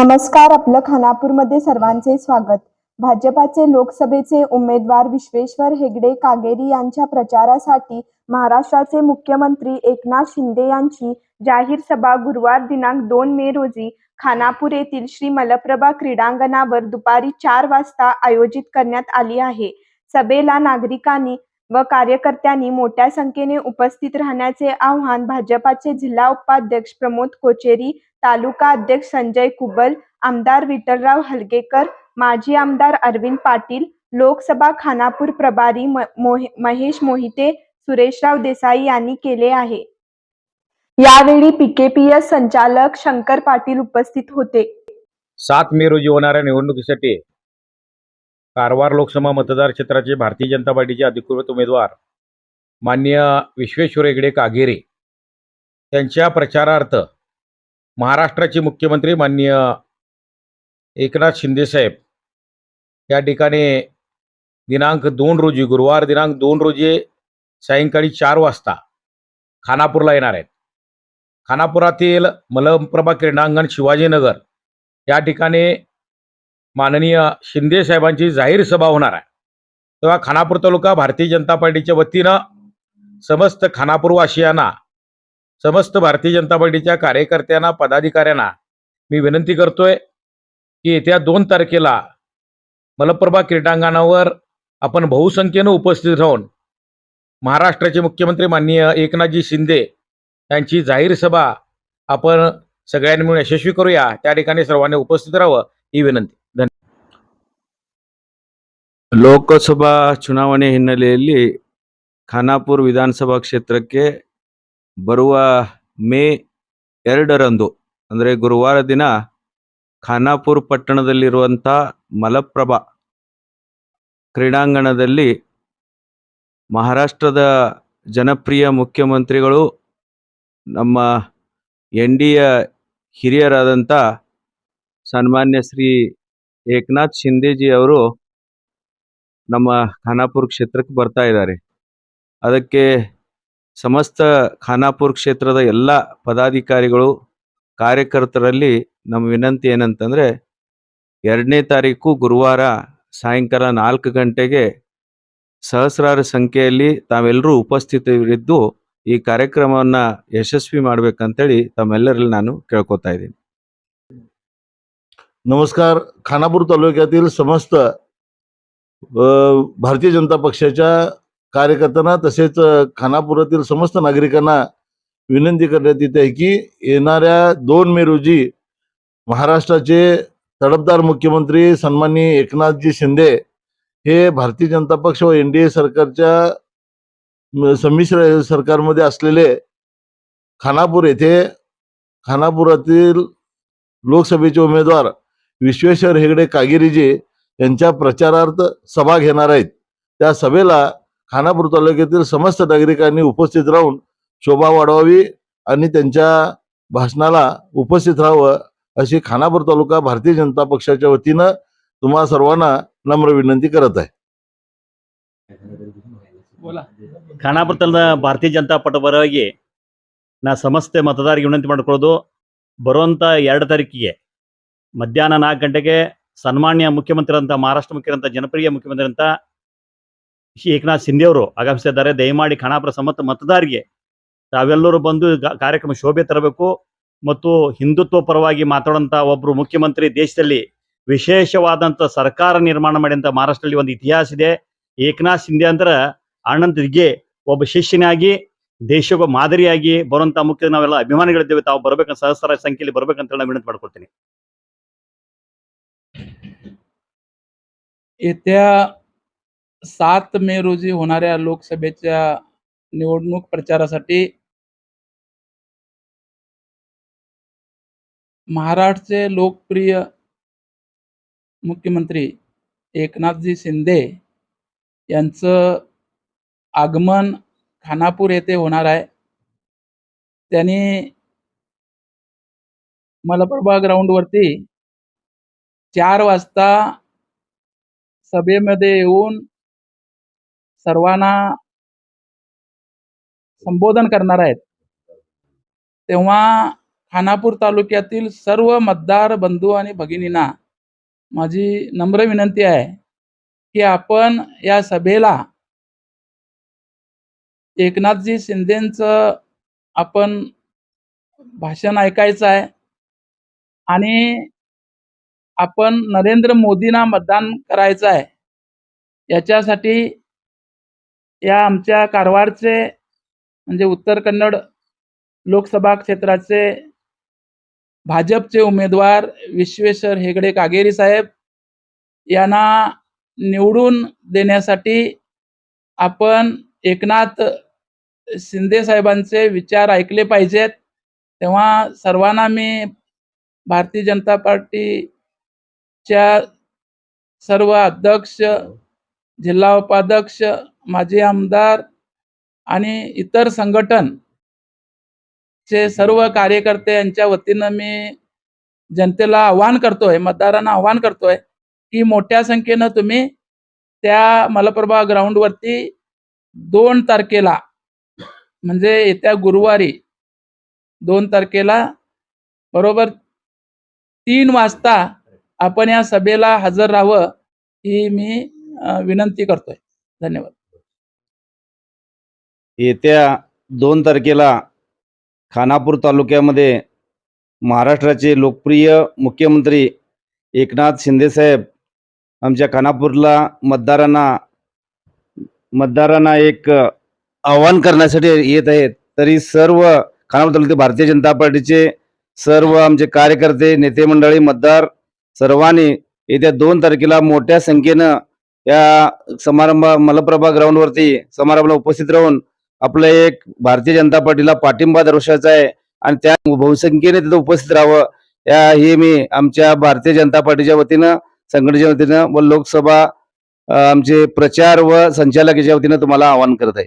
नमस्कार आपलं खानापूरमध्ये सर्वांचे स्वागत. भाजपाचे लोकसभेचे उमेदवार विश्वेश्वर हेगडे कागेरी यांच्या प्रचारासाठी महाराष्ट्राचे मुख्यमंत्री एकनाथ शिंदे यांची जाहीर सभा गुरुवार दिनांक दोन मे रोजी खानापूर येथील श्री मलप्रभा क्रीडांगणावर दुपारी चार वाजता आयोजित करण्यात आली आहे. सभेला नागरिकांनी व कार्यकर्त्यांनी मोठ्या संख्येने उपस्थित राहण्याचे आवाहन भाजपाचे जिल्हा उपाध्यक्ष प्रमोद कोचेरी तालुका अध्यक्ष संजय कुबल आमदार विठ्ठलराव हलगेकर माजी आमदार अरविंद पाटील लोकसभा खानापूर प्रभारी महेश मोहिते सुरेशराव देसाई यांनी केले आहे. यावेळी पीकेपीएस संचालक शंकर पाटील उपस्थित होते. सात मे रोजी होणाऱ्या निवडणुकीसाठी कारवार लोकसभा मतदार क्षेत्राचे भारतीय जनता पार्टीचे अधिकृत उमेदवार माननीय विश्वेश्वर हेगडे कागेरे त्यांच्या प्रचारार्थ महाराष्ट्राचे मुख्यमंत्री माननीय एकनाथ शिंदेसाहेब या ठिकाणी दिनांक दोन रोजी गुरुवार दिनांक दोन रोजी सायंकाळी चार वाजता खानापूरला येणार आहेत. खानापुरातील मलप्रभा क्रीडांगण शिवाजीनगर या ठिकाणी माननीय शिंदे साहेबांची जाहीर सभा होणार आहे. तेव्हा खानापूर तालुका भारतीय जनता पार्टीच्या वतीनं समस्त खानापूरवासियांना समस्त भारतीय जनता पार्टीच्या कार्यकर्त्यांना पदाधिकाऱ्यांना मी विनंती करतोय की येत्या दोन तारखेला मलप्रभा क्रीडांगणावर आपण बहुसंख्येनं उपस्थित राहून महाराष्ट्राचे मुख्यमंत्री माननीय एकनाथजी शिंदे यांची जाहीर सभा आपण सगळ्यांनी मिळून यशस्वी करूया. त्या ठिकाणी सर्वांनी उपस्थित राहावं ही विनंती. ಲೋಕಸಭಾ ಚುನಾವಣೆ ಹಿನ್ನೆಲೆಯಲ್ಲಿ ಖಾನಾಪುರ ವಿಧಾನಸಭಾ ಕ್ಷೇತ್ರಕ್ಕೆ ಬರುವ ಮೇ ಎರಡರಂದು, ಅಂದರೆ ಗುರುವಾರ ದಿನ, ಖಾನಾಪುರ ಪಟ್ಟಣದಲ್ಲಿರುವಂಥ ಮಲಪ್ರಭಾ ಕ್ರೀಡಾಂಗಣದಲ್ಲಿ ಮಹಾರಾಷ್ಟ್ರದ ಜನಪ್ರಿಯ ಮುಖ್ಯಮಂತ್ರಿಗಳು, ನಮ್ಮ ಎನ್ ಯ ಹಿರಿಯರಾದಂಥ ಸನ್ಮಾನ್ಯ ಶ್ರೀ ಏಕನಾಥ್ ಶಿಂದೆಜಿ ಅವರು ನಮ್ಮ ಖಾನಾಪುರ ಕ್ಷೇತ್ರಕ್ಕೆ ಬರ್ತಾ ಇದ್ದಾರೆ ಅದಕ್ಕೆ ಸಮಸ್ತ ಖಾನಾಪುರ ಕ್ಷೇತ್ರದ ಎಲ್ಲ ಪದಾಧಿಕಾರಿಗಳು ಕಾರ್ಯಕರ್ತರಲ್ಲಿ ನಮ್ಮ ವಿನಂತಿ ಏನಂತಂದರೆ ಎರಡನೇ ತಾರೀಕು ಗುರುವಾರ ಸಾಯಂಕಾಲ ನಾಲ್ಕು ಗಂಟೆಗೆ ಸಹಸ್ರಾರು ಸಂಖ್ಯೆಯಲ್ಲಿ ತಾವೆಲ್ಲರೂ ಉಪಸ್ಥಿತರಿದ್ದು ಈ ಕಾರ್ಯಕ್ರಮವನ್ನು ಯಶಸ್ವಿ ಮಾಡ್ಬೇಕಂತೇಳಿ ತಮ್ಮೆಲ್ಲರಲ್ಲಿ ನಾನು ಕೇಳ್ಕೊತಾ ಇದ್ದೀನಿ नमस्कार खानापूर तालुक्यातील समस्त अ, भारतीय जनता पक्षाच्या कार्यकर्त्यांना तसेच खानापुरातील समस्त नागरिकांना विनंती करण्यात येते आहे की येणाऱ्या दोन मे रोजी महाराष्ट्राचे तडफदार मुख्यमंत्री सन्माननीय एकनाथजी शिंदे हे भारतीय जनता पक्ष व एन डी ए सरकारच्या संमिश्र सरकारमध्ये असलेले खानापूर येथे खानापुरातील लोकसभेचे उमेदवार विश्वेश्वर हेगडे कागिरीजी यांच्या प्रचारार्थ सभा घेणार आहेत त्या सभेला खानापूर तालुक्यातील समस्त नागरिकांनी उपस्थित राहून शोभा वाढवावी आणि त्यांच्या भाषणाला उपस्थित राहावं अशी खानापूर तालुका भारतीय जनता पक्षाच्या वतीनं तुम्हा सर्वांना नम्र विनंती करत आहे ಖಾನಾಪುರ ತಂಡದ ಭಾರತೀಯ ಜನತಾ ಪಕ್ಷ ಪರವಾಗಿ ನಾ ಸಮಸ್ತ ಮತದಾರರಿಗೆ ವಿನಂತಿ ಮಾಡ್ಕೊಳ್ಳೋದು ಬರುವಂಥ ಎರಡು ತಾರೀಕಿಗೆ ಮಧ್ಯಾಹ್ನ ನಾಲ್ಕು ಗಂಟೆಗೆ ಸನ್ಮಾನ್ಯ ಮುಖ್ಯಮಂತ್ರಿ ಅಂತ ಮಹಾರಾಷ್ಟ್ರ ಮುಖ್ಯಮಂತ್ರಿ, ಜನಪ್ರಿಯ ಮುಖ್ಯಮಂತ್ರಿ ಅಂತ ಏಕನಾಥ್ ಶಿಂದೆ ಅವರು ಆಗಮಿಸಿದ್ದಾರೆ. ದಯಮಾಡಿ ಖಾನಾಪುರ ಸಮತ್ತ ಮತದಾರಿಗೆ ತಾವೆಲ್ಲರೂ ಬಂದು ಕಾರ್ಯಕ್ರಮ ಶೋಭೆ ತರಬೇಕು ಮತ್ತು ಹಿಂದುತ್ವ ಪರವಾಗಿ ಮಾತಾಡುವಂಥ ಒಬ್ಬರು ಮುಖ್ಯಮಂತ್ರಿ ದೇಶದಲ್ಲಿ ವಿಶೇಷವಾದಂತ ಸರ್ಕಾರ ನಿರ್ಮಾಣ ಮಾಡಿದಂತ ಮಹಾರಾಷ್ಟ್ರದಲ್ಲಿ ಒಂದು ಇತಿಹಾಸ ಇದೆ. ಏಕನಾಥ್ ಶಿಂದೆ ಅಂದ್ರೆ ಆನಂದ್ಗೆ ಒಬ್ಬ ಶಿಷ್ಯನಾಗಿ ದೇಶವ ಮಾದರಿಯಾಗಿ ಬರುವಂತ ಮುಖ್ಯ ನಾವೆಲ್ಲ ಅಭಿಮಾನಿಗಳಿದ್ದೇವೆ. ತಾವು ಬರ್ಬೇಕಂತ ಸಹಸ್ರ ಸಂಖ್ಯೆಯಲ್ಲಿ ಬರಬೇಕಂತ ಹೇಳಿ ವಿನಂತಿ ಮಾಡ್ಕೊಳ್ತೀನಿ. येत्या सात मे रोजी होणाऱ्या लोकसभेच्या निवडणूक प्रचारासाठी महाराष्ट्रचे लोकप्रिय मुख्यमंत्री एकनाथजी शिंदे यांचं आगमन खानापूर येथे होणार आहे. त्यांनी मलप्रभा ग्राउंडवरती चार वाजता सभेमध्ये येऊन सर्वांना संबोधन करणार आहेत. तेव्हा खानापूर तालुक्यातील सर्व मतदार बंधू आणि भगिनींना माझी नम्र विनंती आहे की आपण या सभेला एकनाथजी शिंदेचं आपण भाषण ऐकायचं आहे आणि आपण नरेंद्र मोदींना मतदान करायचं आहे. याच्यासाठी या आमच्या कारवारचे म्हणजे उत्तर कन्नड लोकसभा क्षेत्राचे भाजपचे उमेदवार विश्वेश्वर हेगडे कागेरी साहेब यांना निवडून देण्यासाठी आपण एकनाथ शिंदे साहेबांचे विचार ऐकले पाहिजेत. तेव्हा सर्वांना मी भारतीय जनता पार्टी च्या सर्व अध्यक्ष जिल्हा उपाध्यक्ष माजी आमदार आणि इतर संघटन चे सर्व कार्यकर्ते यांच्या वतीनं मी जनतेला आव्हान करतोय मतदारांना आव्हान करतोय की मोठ्या संख्येनं तुम्ही त्या मलप्रभा ग्राउंडवरती दोन तारखेला म्हणजे येत्या गुरुवारी दोन तारखेला बरोबर तीन वाजता आपण या सभेला हजर राहावं ही मी विनंती करतोय. धन्यवाद. येत्या दोन तारखेला खानापूर तालुक्यामध्ये महाराष्ट्राचे लोकप्रिय मुख्यमंत्री एकनाथ शिंदेसाहेब आमच्या खानापूरला मतदारांना मतदारांना एक आव्हान करण्यासाठी येत आहेत. तरी सर्व खानापूर तालुक्यात भारतीय जनता पार्टीचे सर्व आमचे कार्यकर्ते नेते मंडळी मतदार सर्वांनी येत्या दोन तारखेला मोठ्या संख्येनं या समारंभ मलप्रभा ग्राउंडवरती समारंभाला उपस्थित राहून आपलं एक भारतीय जनता पार्टीला पाठिंबा दर्शवायचा आहे आणि त्या बहुसंख्येने तिथं उपस्थित राहावं. या हे मी आमच्या भारतीय जनता पार्टीच्या वतीनं संघटनेच्या वतीनं व लोकसभा आमचे प्रचार व संचालक याच्या वतीनं तुम्हाला आवाहन करत आहे.